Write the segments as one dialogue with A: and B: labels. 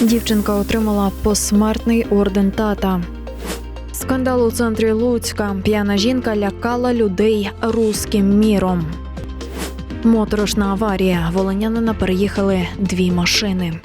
A: Дівчинка отримала посмертний орден тата. Скандал у центрі Луцька. П'яна жінка лякала людей руським міром. Моторошна аварія. Волинянина переїхали дві машини.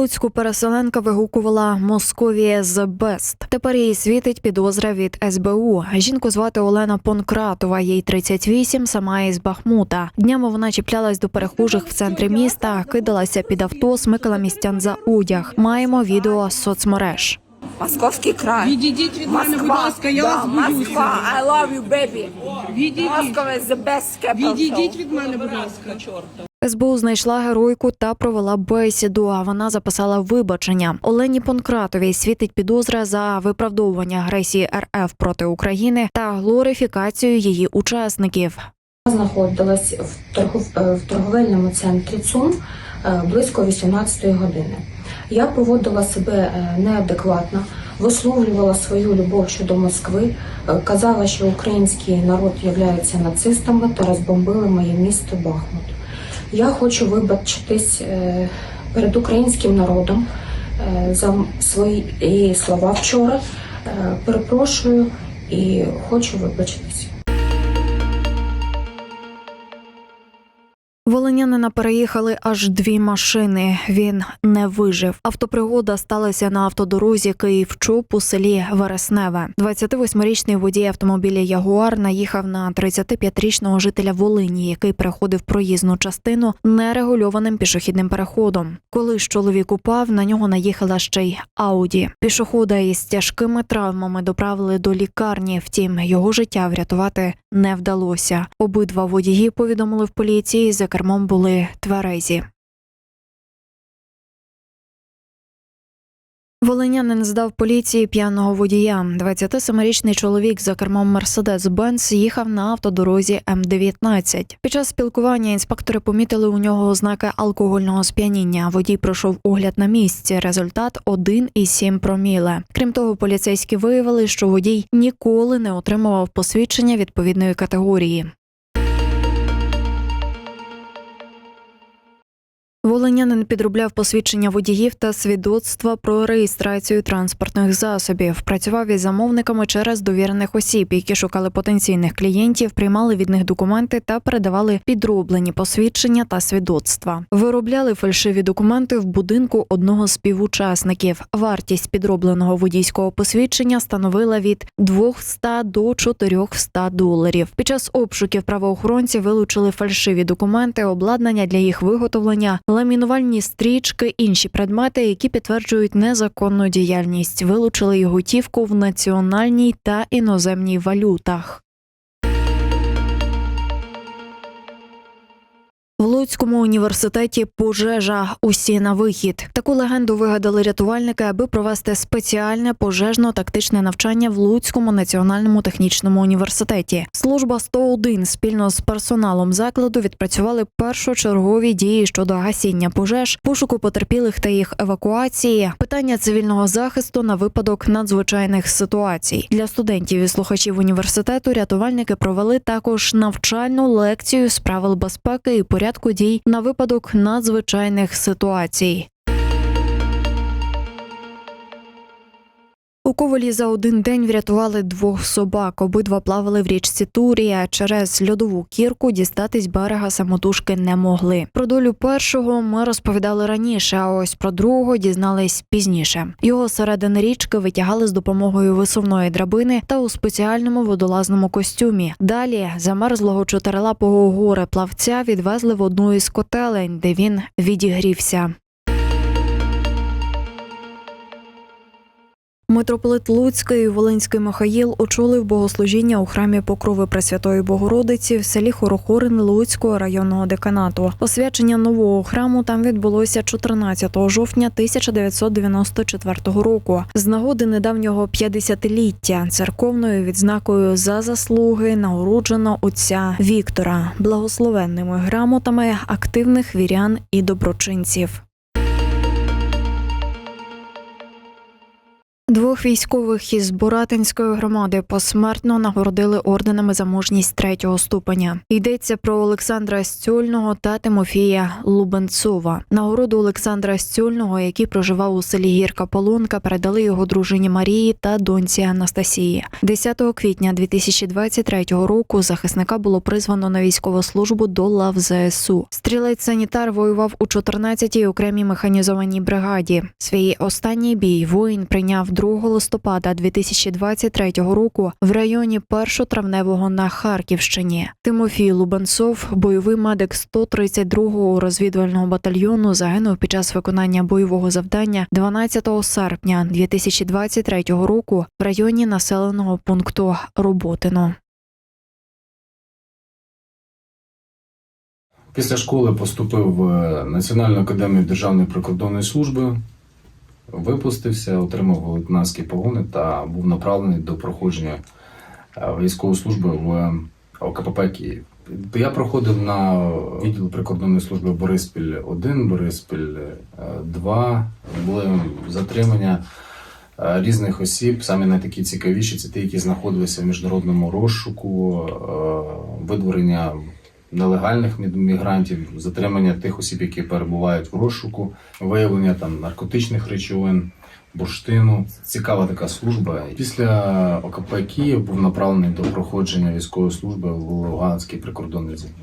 A: Луцьку переселенка вигукувала Московія the best». Тепер їй світить підозра від СБУ. Жінку звати Олена Понкратова, їй 38, сама із Бахмута. Днями вона чіплялась до перехожих в центрі міста, кидалася під авто, смикала містян за одяг. Маємо відео з соцмереж.
B: Московський край.
C: Відійдіть від мене, будь
B: Москва.
C: ласка, я
B: да,
C: вас боюся.
B: Москва, I love you, baby.
C: Відійдіть.
B: Is the best capital.
C: Відійдіть від мене, будь ласка.
A: СБУ знайшла геройку та провела бесіду. А вона записала вибачення. Олені Понкратовій світить підозра за виправдовування агресії РФ проти України та глорифікацію її учасників.
D: знаходилась в, торгов... е, в торговельному центрі ЦУМ е, близько 18 години. Я поводила себе е, неадекватно, висловлювала свою любов щодо Москви, казала, що український народ є нацистами та розбомбили моє місто Бахмут. Я хочу вибачитись е, перед українським народом е, за свої слова вчора. Е, Перепрошую і хочу вибачитись.
A: Волинянина переїхали аж дві машини. Він не вижив. Автопригода сталася на автодорозі Київ-Чоп у селі Вересневе. 28-річний водій автомобіля Ягуар наїхав на 35-річного жителя Волині, який переходив проїзну частину нерегульованим пішохідним переходом. Коли ж чоловік упав, на нього наїхала ще й Ауді. Пішохода із тяжкими травмами доправили до лікарні. Втім, його життя врятувати не вдалося. Обидва водії повідомили в поліції, за кермом були тверезі. Волинянин здав поліції п'яного водія. 27-річний чоловік за кермом Мерседес Бенц їхав на автодорозі М19. Під час спілкування інспектори помітили у нього ознаки алкогольного сп'яніння. Водій пройшов огляд на місці. Результат 1,7 проміле. Крім того, поліцейські виявили, що водій ніколи не отримував посвідчення відповідної категорії. Волинянин підробляв посвідчення водіїв та свідоцтва про реєстрацію транспортних засобів. Працював із замовниками через довірених осіб, які шукали потенційних клієнтів, приймали від них документи та передавали підроблені посвідчення та свідоцтва. Виробляли фальшиві документи в будинку одного з співучасників. Вартість підробленого водійського посвідчення становила від 200 до 400 доларів. Під час обшуків правоохоронці вилучили фальшиві документи, обладнання для їх виготовлення, ламінувальні стрічки, інші предмети, які підтверджують незаконну діяльність. Вилучили й готівку в національній та іноземній валютах. В Луцькому університеті пожежа усі на вихід. Таку легенду вигадали рятувальники, аби провести спеціальне пожежно-тактичне навчання в Луцькому національному технічному університеті. Служба 101 спільно з персоналом закладу відпрацювали першочергові дії щодо гасіння пожеж, пошуку потерпілих та їх евакуації, питання цивільного захисту на випадок надзвичайних ситуацій. Для студентів і слухачів університету рятувальники провели також навчальну лекцію з правил безпеки і порядку дій на випадок надзвичайних ситуацій. У Ковалі за один день врятували двох собак. Обидва плавали в річці Турія. Через льодову кірку дістатись берега самотужки не могли. Про долю першого ми розповідали раніше, а ось про другого дізнались пізніше. Його середини річки витягали з допомогою висувної драбини та у спеціальному водолазному костюмі. Далі замерзлого чотирилапого горе плавця відвезли в одну із котелень, де він відігрівся. Митрополит Луцький Волинський Михаїл очолив богослужіння у храмі Покрови Пресвятої Богородиці в селі Хорохорин Луцького районного деканату. Освячення нового храму там відбулося 14 жовтня 1994 року. З нагоди недавнього 50-ліття церковною відзнакою за заслуги нагороджено отця Віктора благословенними грамотами активних вірян і доброчинців. Двох військових із Буратинської громади посмертно нагородили орденами за мужність третього ступеня. Йдеться про Олександра Стюльного та Тимофія Лубенцова. Нагороду Олександра Стюльного, який проживав у селі Гірка Полонка, передали його дружині Марії та доньці Анастасії. 10 квітня 2023 року захисника було призвано на військову службу до лав ЗСУ. Стрілець санітар воював у 14-й окремій механізованій бригаді. Свій останній бій воїн прийняв 2 листопада 2023 року в районі першотравневого на Харківщині. Тимофій Лубенцов, бойовий медик 132-го розвідувального батальйону, загинув під час виконання бойового завдання 12 серпня 2023 року в районі населеного пункту Роботино.
E: Після школи поступив в Національну академію Державної прикордонної служби, випустився, отримав лейтенантські погони та був направлений до проходження е, військової служби в ОКПП Київ. Я проходив на відділ прикордонної служби Бориспіль 1, Бориспіль 2. Були затримання е, різних осіб. Самі найтакі цікавіші це ті, які знаходилися в міжнародному розшуку, е, видворення нелегальних мігрантів, затримання тих осіб, які перебувають в розшуку, виявлення там наркотичних речовин, бурштину. Цікава така служба. Після ОКП Київ був направлений до проходження військової служби в Луганський прикордонний загін.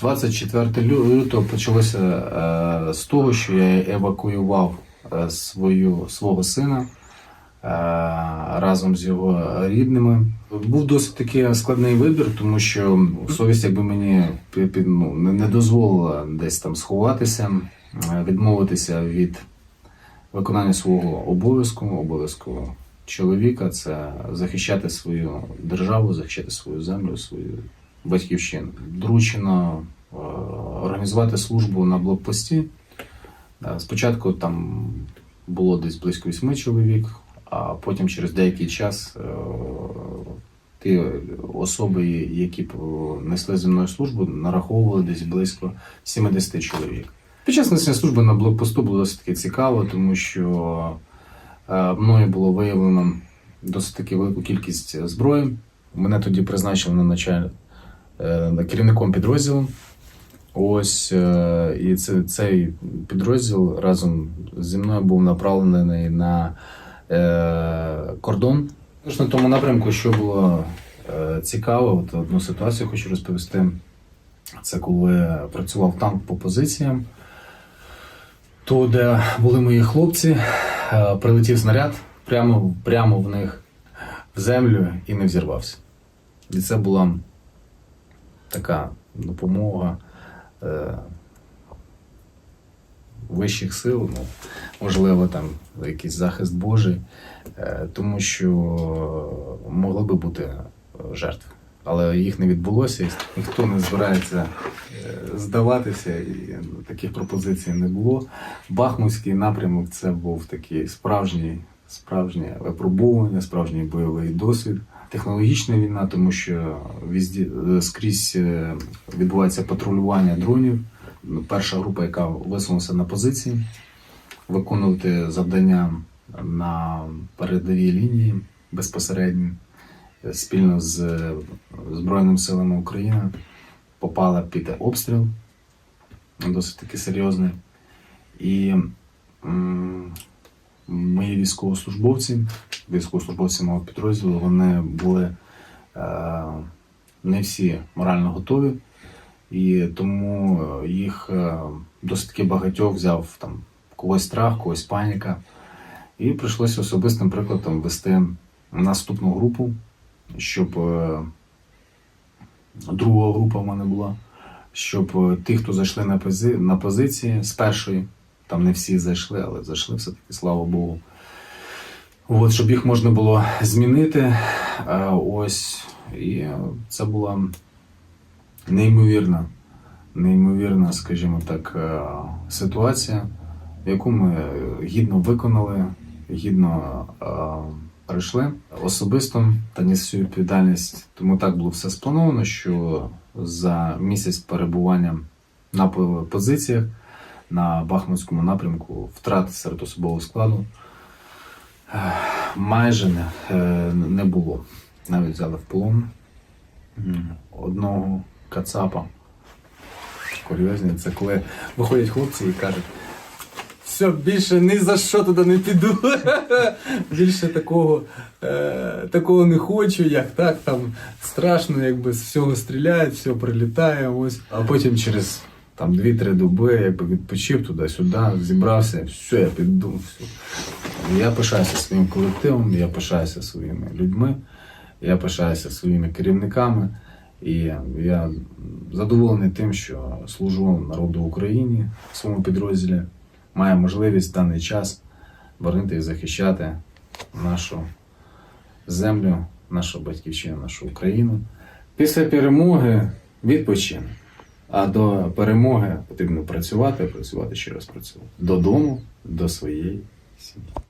E: 24 лю- лютого почалося е, з того, що я евакуював е, свою свого сина. Е, Разом з його рідними був досить таки складний вибір, тому що совість, якби мені ну, не, дозволила десь там сховатися, е, відмовитися від виконання свого обов'язку, обов'язку чоловіка це захищати свою державу, захищати свою землю, свою батьківщину. Доручено е, організувати службу на блокпості. Спочатку там було десь близько вісьми чоловік, а потім через деякий час е, ті особи, які е, несли зі мною службу, нараховували десь близько 70 чоловік. Під час несення служби на блокпосту було досить таки цікаво, тому що е, мною було виявлено досить таки велику кількість зброї. Мене тоді призначили на началь керівником підрозділу. Ось і це, цей підрозділ разом зі мною був направлений на кордон. Тож на тому напрямку, що було е, цікаво, от одну ситуацію хочу розповісти. Це коли працював танк по позиціям, то де були мої хлопці, е, прилетів снаряд прямо, прямо в них в землю і не взірвався. І це була така допомога е, вищих сил, ну, можливо, там якийсь захист Божий, е, тому що могли би бути жертви. Але їх не відбулося, ніхто не збирається е, здаватися, і ну, таких пропозицій не було. Бахмутський напрямок це був такий справжній, справжнє випробування, справжній бойовий досвід. Технологічна війна, тому що візді, е, скрізь е, відбувається патрулювання дронів. Ну, Перша група, яка висунулася на позиції, виконувати завдання на передовій лінії безпосередньо е, спільно з е, Збройними силами України попала під обстріл досить таки серйозний. І мої військовослужбовці, військовослужбовці мого підрозділу, вони були е, не всі морально готові, і тому е, їх е, досить таки багатьох взяв там когось страх, когось паніка. І прийшлося особистим прикладом вести наступну групу, щоб е, друга група в мене була, щоб ті, хто зайшли на, пози, на позиції з першої, там не всі зайшли, але зайшли все-таки, слава Богу. От, щоб їх можна було змінити. Ось. І це була неймовірна, неймовірна, скажімо так, е, ситуація, яку ми гідно виконали, гідно е, пройшли особисто та несу відповідальність. Тому так було все сплановано, що за місяць перебування на позиціях на Бахмутському напрямку втрат серед особового складу е, майже не, не було. Навіть взяли в полон одного кацапа. Курйозні, це коли виходять хлопці і кажуть. Все, більше ні за що туди не піду. більше такого, е, такого не хочу, як так, там страшно, якби з всього стріляють, все прилітає. Ось. А потім через там 2-3 доби, якби відпочив туди-сюди, зібрався, все, я піду. Все. Я пишаюся своїм колективом, я пишаюся своїми людьми, я пишаюся своїми керівниками. І я задоволений тим, що служу народу України в своєму підрозділі, маю можливість в даний час боронити і захищати нашу землю, нашу батьківщину, нашу Україну. Після перемоги відпочину. А до перемоги потрібно працювати, працювати ще раз працювати. Додому, до своєї сім'ї.